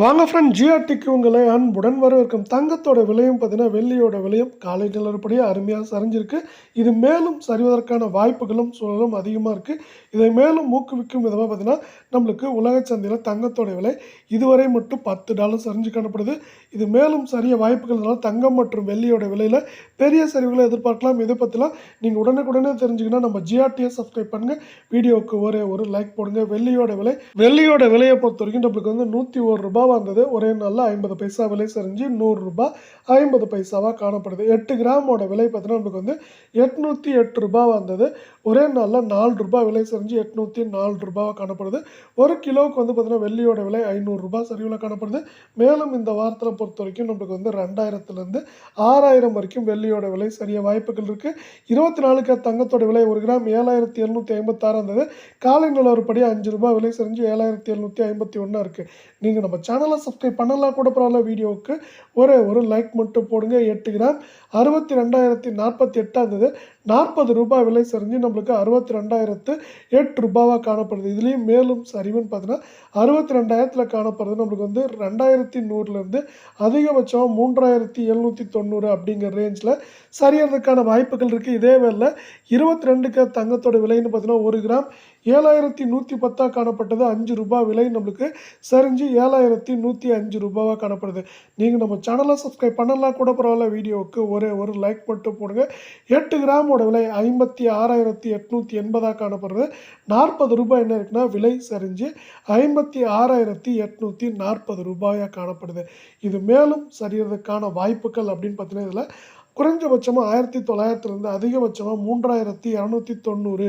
வாங்க ஃப்ரெண்ட் ஜிஆர்டிக்கு உங்களை அன்புடன் வரவேற்கும். தங்கத்தோட விலையும் பார்த்தீங்கன்னா வெள்ளியோட விலையும் காலை நிலப்படியே அருமையாக சரிஞ்சிருக்கு. இது மேலும் சரிவதற்கான வாய்ப்புகளும் சூழலும் அதிகமாக இருக்குது இதை மேலும் ஊக்குவிக்கும் விதமாக பார்த்தீங்கன்னா நம்மளுக்கு உலக சந்தையில் தங்கத்தோட விலை இதுவரை மட்டும் பத்து டாலர் சரிஞ்சு காணப்படுது. இது மேலும் சரிய வாய்ப்புகள்னால தங்கம் மற்றும் வெள்ளியோட விலையில் பெரிய சரிவுகளை எதிர்பார்க்கலாம். இதை பற்றிலாம் நீங்கள் உடனுக்குடனே தெரிஞ்சுக்கணும் நம்ம ஜிஆர்டியை சப்ஸ்கிரைப் பண்ணுங்கள் வீடியோவுக்கு ஒரே ஒரு லைக் போடுங்க. வெள்ளியோட விலை வெள்ளியோட விலையை பொறுத்த வரைக்கும் நம்மளுக்கு வந்து நூற்றி ஒரு ரூபாய் வந்தது. ஒரே நாளில் ஐம்பது பைசா விலை செஞ்சு நூறுரூபா ஐம்பது பைசாவாக காணப்படுது. எட்டு கிராமோட விலை பார்த்தீங்கன்னா நம்மளுக்கு வந்து எட்நூற்றி எட்டு ரூபாவாக வந்தது. ஒரே நாளில் நாலு ரூபாய் விலை செஞ்சு எட்நூற்றி நாலு ரூபாவாக காணப்படுது. ஒரு கிலோவுக்கு வந்து பார்த்தீங்கன்னா வெள்ளியோட விலை ஐநூறுரூபா சரிவில் காணப்படுது. மேலும் இந்த வாரத்தில் பொறுத்த வரைக்கும் நம்மளுக்கு வந்து ரெண்டாயிரத்துலேருந்து ஆறாயிரம் வரைக்கும் வெள்ளியோட விலை சரிய வாய்ப்புகள் இருக்குது இருபத்தி நாலுக்கு தங்கத்தோட விலை ஒரு கிராம் ஏழாயிரத்தி எழுநூற்றி ஐம்பத்தாறு இருந்தது காலை நிலவரப்படி அஞ்சு ரூபாய் விலை செஞ்சு ஏழாயிரத்தி எழுநூற்றி ஐம்பத்தி ஒன்றா இருக்குது நீங்கள் நம்ம சேனல் சப்ஸ்கிரைப் பண்ணலாம் கூட பரவாயில்ல வீடியோவுக்கு ஒரே ஒரு லைக் மட்டும் போடுங்க. எட்டு கிராம் அறுபத்தி ரெண்டாயிரத்தி நாற்பத்தி எட்டாக இருந்தது நாற்பது ரூபாய் விலை சரிஞ்சு நம்மளுக்கு அறுபத்தி ரெண்டாயிரத்து எட்டு ரூபாவாக காணப்படுது. இதுலேயும் மேலும் சரிவுன்னு பார்த்தீங்கன்னா அறுபத்தி ரெண்டாயிரத்தில் காணப்படுறது நம்மளுக்கு வந்து ரெண்டாயிரத்தி நூறுலேருந்து அதிகபட்சம் மூன்றாயிரத்தி எழுநூற்றி தொண்ணூறு அப்படிங்கிற ரேஞ்சில் சரியறதுக்கான வாய்ப்புகள் இருக்குது இதே வேலை இருபத்தி ரெண்டுக்கு தங்கத்தோட விலைன்னு பார்த்தீங்கன்னா ஒரு கிராம் ஏழாயிரத்தி நூற்றி பத்தாக காணப்பட்டது. அஞ்சு ரூபாய் விலை நம்மளுக்கு சரிஞ்சு ஏழாயிரத்தி நூற்றி அஞ்சு ரூபாவாக காணப்படுது. நீங்கள் நம்ம சேனலை சப்ஸ்கிரைப் பண்ணலாம் கூட பரவாயில்ல வீடியோவுக்கு ஒரே ஒரு லைக் மட்டும் போடுங்க. எட்டு கிராமோட விலை ஐம்பத்தி ஆறாயிரத்தி எட்நூற்றி எண்பதாக காணப்படுறது நாற்பது ரூபாய் என்ன இருக்குன்னா விலை சரிஞ்சு ஐம்பத்தி ஆறாயிரத்தி எட்நூற்றி நாற்பது ரூபாயாக காணப்படுது. இது மேலும் சரியறதுக்கான வாய்ப்புகள் அப்படின்னு பார்த்தீங்கன்னா இதில் குறைஞ்சபட்சமாக ஆயிரத்தி தொள்ளாயிரத்துலேருந்து அதிகபட்சமாக மூன்றாயிரத்தி இரநூத்தி தொண்ணூறு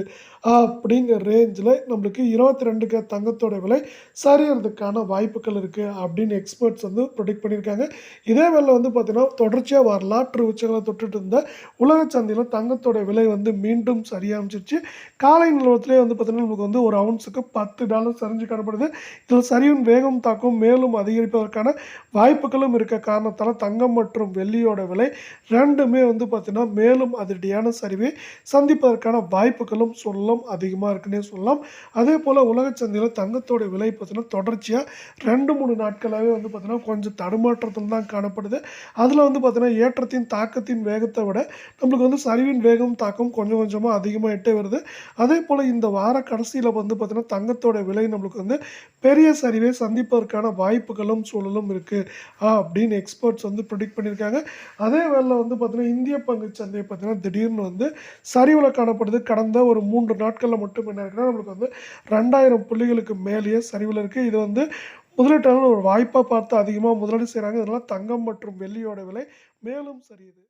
அப்படிங்கிற ரேஞ்சில் நம்மளுக்கு இருபத்தி ரெண்டுக்கு தங்கத்தோட விலை சரியறதுக்கான வாய்ப்புகள் இருக்குது அப்படின்னு எக்ஸ்பர்ட்ஸ் வந்து ப்ரொடிக்ட் பண்ணியிருக்காங்க. இதே வேலை வந்து பார்த்திங்கன்னா தொடர்ச்சியாக வரலாற்று உச்சங்களை தொட்டுட்டு இருந்த உலக சந்தையில் தங்கத்தோட விலை வந்து மீண்டும் சரியாமிச்சிருச்சு காலை நிலவரத்திலே வந்து பார்த்திங்கன்னா நமக்கு வந்து ஒரு அவுன்ஸுக்கு பத்து டாலர் சரிஞ்சு காணப்படுது. இதில் சரிவின் வேகம் தாக்கம் மேலும் அதிகரிப்பதற்கான வாய்ப்புகளும் இருக்க காரணத்தால் தங்கம் மற்றும் வெள்ளியோட விலை ரெண்டு இரண்டுமே வந்து பார்த்திங்கன்னா மேலும் அதிரடியான சரிவை சந்திப்பதற்கான வாய்ப்புகளும் சொல்லலாம் அதிகமாக இருக்குன்னே சொல்லலாம். அதே போல் உலக சந்தையில் தங்கத்தோட விலை பார்த்திங்கன்னா தொடர்ச்சியாக ரெண்டு மூணு நாட்களாகவே வந்து பார்த்திங்கன்னா கொஞ்சம் தடுமாற்றத்தில் தான் காணப்படுது. அதில் வந்து பார்த்திங்கன்னா ஏற்றத்தின் தாக்கத்தின் வேகத்தை விட நம்மளுக்கு வந்து சரிவின் வேகம் தாக்கம் கொஞ்சம் கொஞ்சமாக அதிகமாகிட்டே வருது. அதே போல் இந்த வார கடைசியில் வந்து பார்த்திங்கன்னா தங்கத்தோட விலை நம்மளுக்கு வந்து பெரிய சரிவை சந்திப்பதற்கான வாய்ப்புகளும் சூழலும் இருக்குது அப்படின்னு எக்ஸ்பர்ட்ஸ் வந்து ப்ரிடிக்ட் பண்ணியிருக்காங்க. அதே வேலை வந்து பார்த்தீங்கன்னா இந்திய பங்கு சந்தை பார்த்தீங்கன்னா திடீர்னு வந்து சரிவில் காணப்படுது. கடந்த ஒரு மூன்று நாட்களில் மட்டும் என்ன இருக்குன்னா நம்மளுக்கு வந்து ரெண்டாயிரம் புள்ளிகளுக்கு மேலேயே சரிவில் இருக்குது இது வந்து முதலீட்டாளர்கள் ஒரு வாய்ப்பாக பார்த்து அதிகமாக முதலீடு செய்கிறாங்க இதனால் தங்கம் மற்றும் வெள்ளியோட விலை மேலும் சரியுது.